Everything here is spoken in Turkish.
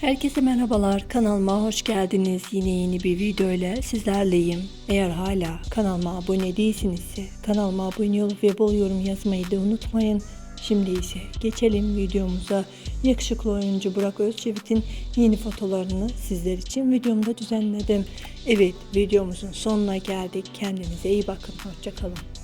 Herkese merhabalar. Kanalıma hoş geldiniz. Yine yeni bir video ile sizlerleyim. Eğer hala kanalıma abone değilsinizse kanalıma abone olup ve bol yorum yazmayı da unutmayın. Şimdi ise geçelim videomuza. Yakışıklı oyuncu Burak Özçevit'in yeni fotolarını sizler için videomda düzenledim. Evet videomuzun sonuna geldik. Kendinize iyi bakın. Hoşçakalın.